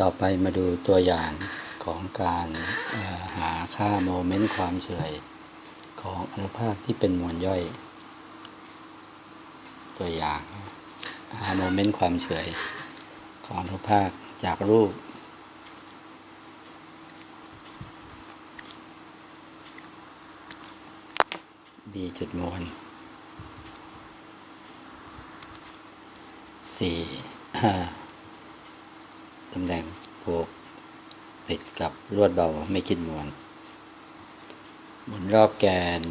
ต่อไปมาดูตัวอย่างของการหาค่าโมเมนต์ความเฉยของอนุภาคที่เป็นมวลย่อย ตัวอย่างหาโมเมนต์ความเฉยของอนุภาคจากรูป b จุดมวล 4 ดกับลวดเบาไม่คิดมวลหมุนรอบแกน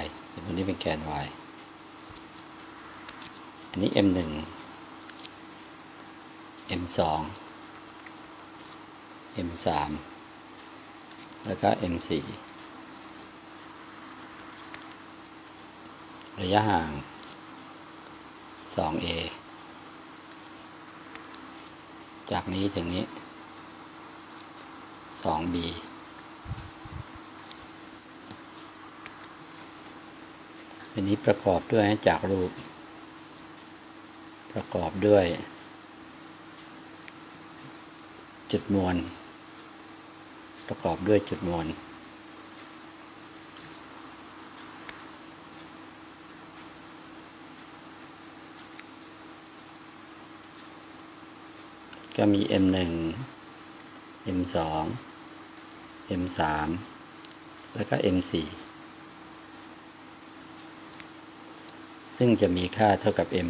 y สมมตินี้เป็นแกน y อันนี้ m 1 m 2 m 3แล้วก็ m 4ระยะห่าง 2a จากนี้ถึงนี้ สองบีอันนี้ประกอบด้วยจากรูป ประกอบด้วย จุดมวล ประกอบด้วยจุดมวลก็มี M1 M2 M3 แล้วก็ M4 ซึ่งจะมีค่าเท่ากับ M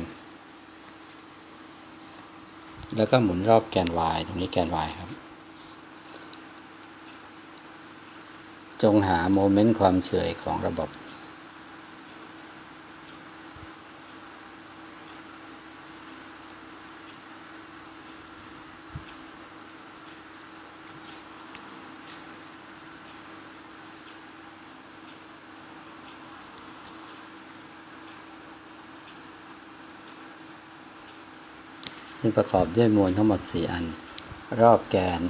แล้วก็หมุนรอบแกน y ตรงนี้แกน y ครับ จงหาโมเมนต์ความเฉยของระบบ ซึ่งประกอบด้วยมวลทั้งหมด 4 อัน รอบแกน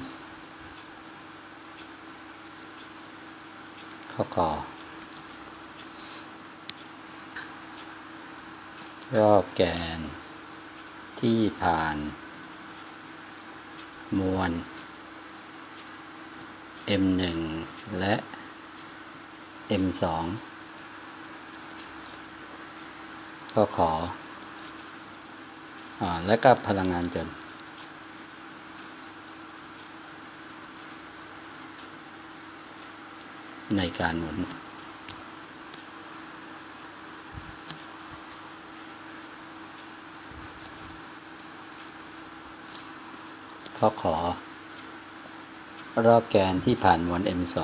ข้อก่อรอบแกน ที่ผ่าน มวล M1 และ M2 ก็ขออ่า และก็พลังงานจนในการหมุนข้อขอ รอบแกนที่ผ่านมวล M2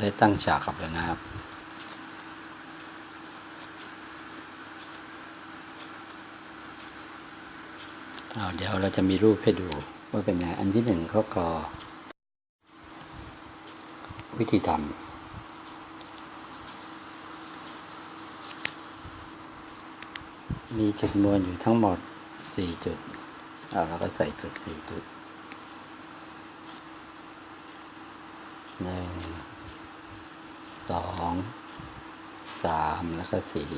เลยตั้งฉากกับแล้วนะครับ เดี๋ยวเราจะมีรูปให้ดูว่าเป็นไงอันที่หนึ่งเขากอวิธีทำมีจุดมวลอยู่ทั้งหมด 4 จุด เอาเราก็ใส่จุด 4 จุดหนึ่ง สองสามแล้วก็สี่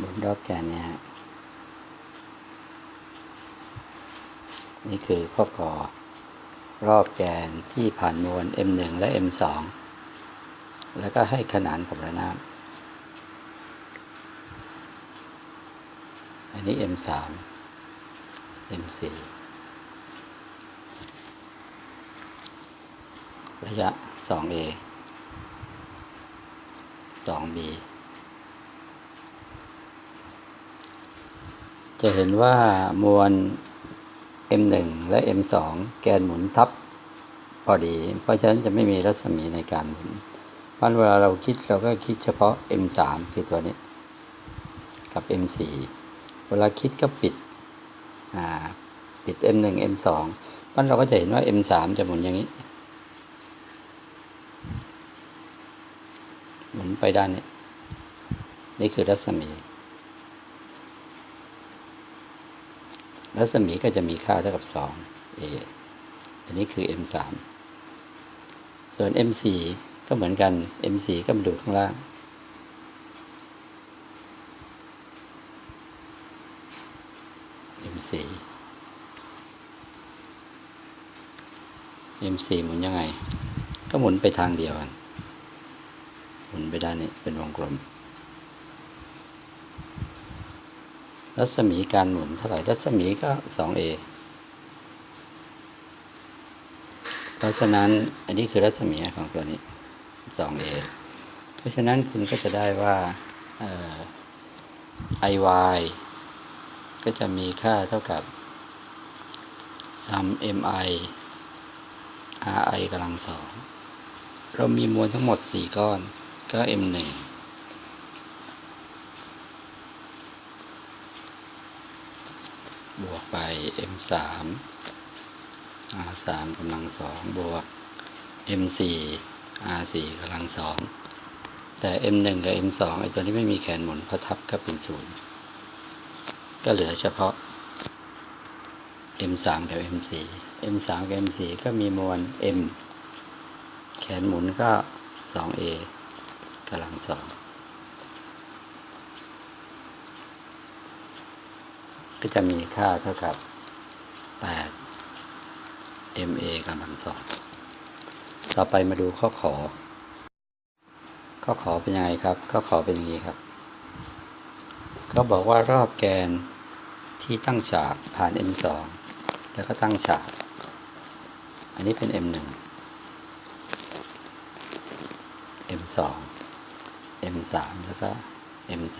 บนรอบแกนเนี่ยฮะนี่คือข้อก่อ รอบแกนที่ผ่านมวล M1 และ M2 แล้วก็ให้ขนานกับระนาบ อันนี้ M3 M4 ระยะ 2A 2B จะเห็นว่ามวล M1 และ M2 แกนหมุนทับพอดี เพราะฉะนั้นจะไม่มีรัศมีในการหมุนเพราะเวลาเราคิดเราก็คิดเฉพาะ M3 คือตัวนี้ กับ M4 เวลาคิดก็ปิดอ่าปิด M1 M2 มันเราก็จะเห็นว่า M3 จะหมุนอย่างนี้ หมุนไปด้านนี้ นี่คือรัศมี รัศมีก็จะมีค่าเท่ากับสอง a อันนี้คือ m สามส่วน m สี่ก็เหมือนกัน m สี่ก็มาดูข้างล่าง m สี่ m สี่หมุนยังไง ก็หมุนไปทางเดียวกัน หมุนไปด้านนี้เป็นวงกลม รัศมีการหมุนเท่าไหร่ รัศมีก็ 2a เพราะฉะนั้นอันนี้คือรัศมีของตัวนี้ 2a เพราะฉะนั้นคุณก็จะได้ว่าเอ่อ iy ก็จะมีค่าเท่ากับ sum mi ri กำลังสองเรามีมวลทั้งหมด 4 ก้อน ก็ m 1บวกไป m สาม r สามกำลังสองบวก m สี่ r สี่กำลังสองแต่ m หนึ่งกับ m สองไอตัวนี้ไม่มีแขนหมุนเพราะทับก็เป็นศูนย์ก็เหลือเฉพาะ m สามกับ m สี่ m สามกับ m สี่ก็มีมวล m แขนหมุนก็สอง a กำลังสองก็จะมีค่าเท่ากับ 8 MA กำลังสองต่อไปมาดูข้อขอ ข้อขอเป็นยังไงครับ ข้อขอเป็นอย่างนี้ครับเขาบอกว่ารอบแกนที่ตั้งฉากผ่าน M2 แล้วก็ตั้งฉาก อันนี้เป็น M1 M2 M3 แล้วก็ M4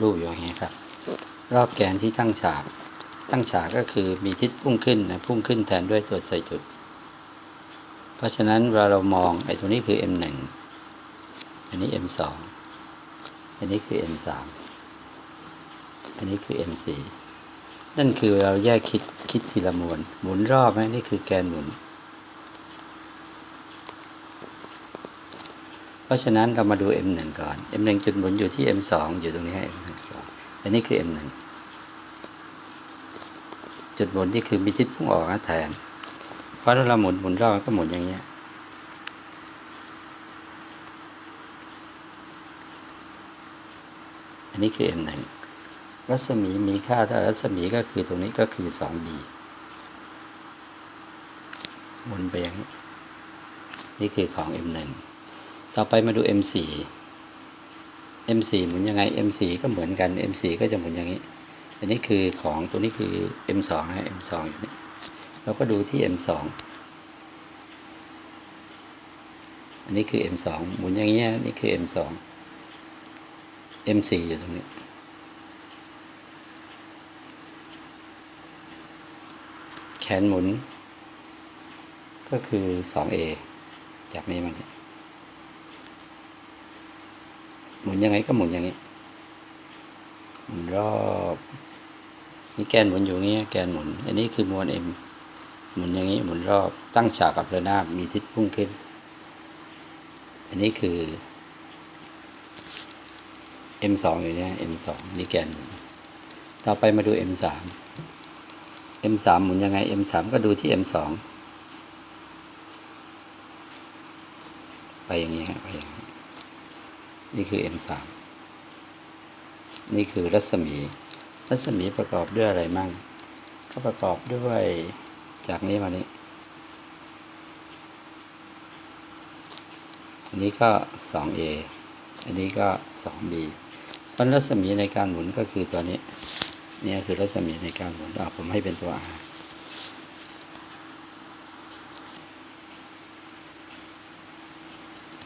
รูปอยู่อย่างนี้ครับ รอบแกนที่ตั้งฉาก ตั้งฉากก็คือมีทิศพุ่งขึ้นนะพุ่งขึ้นแทนด้วยตัวใส่จุด เพราะฉะนั้นเวลาเรามองไอ้ตัวนี้คือ M1 อันนี้ M2 อันนี้คือ M3 อันนี้คือ M4 นั่นคือเราแยกคิดคิดทีละมวลหมุนรอบไหมนี่คือแกนหมุน เพราะฉะนั้นเรามาดู M1 ก่อน M1 จุดหมุนอยู่ที่ M2 อยู่ตรงนี้ให้ M1 อันนี้คือ M1 จุดหมุนนี่คือมีทิศพุ่งออกนะแทน ราะถ้าเราหมุนหมุนรอบก็หมุนอย่างเงี้ย อันนี้คือ M1 รัศมีมีค่าถ้ารัศมีก็คือตรงนี้ก็คือ 2b หมุนไปอย่างนี้ นี่คือของ M1 ต่อไปมาดู M4 M4 หมุนยังไง M4 ก็เหมือนกัน M4 ก็จะหมุนอย่างนี้ อันนี้คือของตัวนี้คือ M2 นะ M2 อยู่นี่ เราก็ดูที่ M2 อันนี้คือ M2 หมุนอย่างนี้ยนี่คือ M2 M4 อยู่ตรงนี้ แขนหมุน ก็คือ 2A จากนี้มาเนี่ยหมุนยังไงก็หมุนอย่างนี้หมุนรอบ นี่แกนหมุนอยู่อย่างนี้แกนหมุน อันนี้คือมวล M หมุนอย่างนี้หมุนรอบตั้งฉากกับระนาบมีทิศพุ่งขึ้น อันนี้คือ M2 อยู่เนี่ย M2 นี่แกน ต่อไปมาดู M3 M3 หมุนยังไง M3 ก็ดูที่ M2 ไปอย่างนี้ฮะไปอย่างนี้นี่คือ M3 นี่คือรัศมี รัศมีประกอบด้วยอะไรมั่ง ก็ประกอบด้วย จากนี้มานี้ อันนี้ก็ 2A อันนี้ก็ 2B เพราะรัศมีในการหมุนก็คือตัวนี้เนี่ยคือรัศมีในการหมุนอะผมให้เป็นตัว R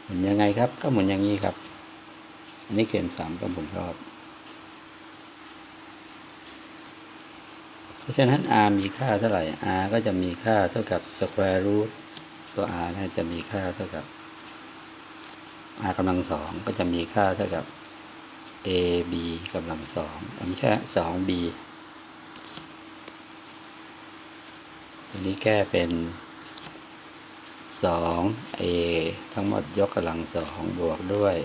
หมุนยังไงครับ ก็หมุนอย่างนี้ครับ อันนี้เกมสามก็หมุนรอบ เพราะฉะนั้น r มีค่าเท่าไหร่ r ก็จะมีค่าเท่ากับ square root ตัว r นะจะมีค่าเท่ากับ r กำลังสองก็จะมีค่าเท่ากับ a b กำลังสองไม่ใช่สอง b ตัวนี้แก้เป็นสอง a ทั้งหมดยกกำลังสองบวกด้วย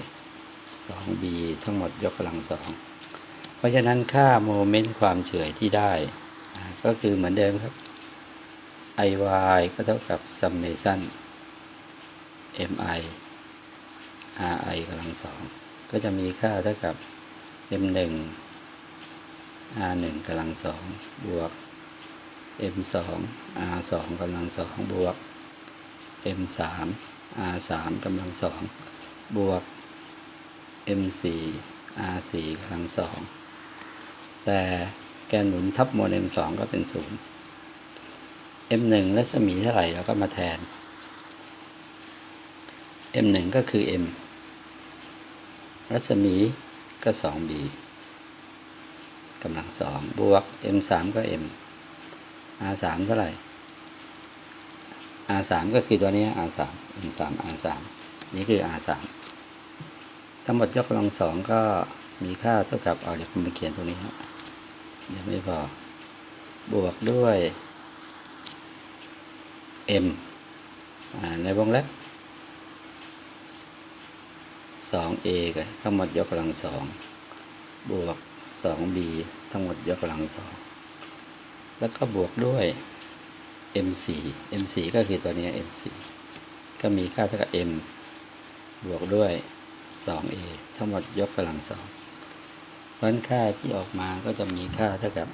สอง b ทั้งหมดยกกำลังสอง เพราะฉะนั้นค่าโมเมนต์ความเฉื่อยที่ได้ ก็คือเหมือนเดิมครับ i y ก็เท่ากับ summation m i r i กำลังสองก็จะมีค่าเท่ากับ m หนึ่ง r หนึ่งกำลังสองบวก m สอง r สองกำลังสองบวก m สาม r สามกำลังสองบวก m สี่ r สี่กำลังสองแต่ แกนหมุนทับโมเดมสองก็เป็นศูนย์ m หนึ่งรัศมีเท่าไหร่เราก็มาแทน m หนึ่งก็คือ m รัศมีก็สอง b กำลังสองบวก m สามก็ m r สามเท่าไหร่ r สามก็คือตัวนี้ r สาม m สาม r สามนี่คือ r สามทั้งหมดยกกำลังสองก็มีค่าเท่ากับเอาเดี๋ยวผมไปเขียนตรงนี้ครับ ยวไม่พอบวกด้วย m ในวงเล็บ 2a กับทั้งหมดยกกำลังสองบวก 2b ทั้งหมดยกกำลังสองแล้วก็บวกด้วย m4 m4 ก็คือตัวนี้ m4 ก็มีค่าเท่ากับ m บวกด้วย 2a ทั้งหมดยกกำลังสอง เพราะค่าที่ออกมาก็จะมีค่าเท่ากับ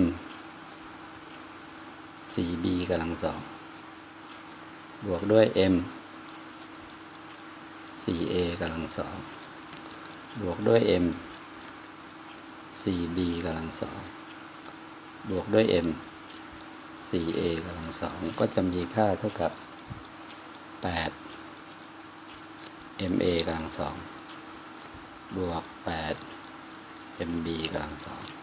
m 4b กำลังสองบวกด้วย m 4a กำลังสองบวกด้วย m 4b กำลังสองบวกด้วย m 4a กำลังสองก็จะมีค่าเท่ากับ 8 ma กำลังสอง บวก8 mb กำลังสอง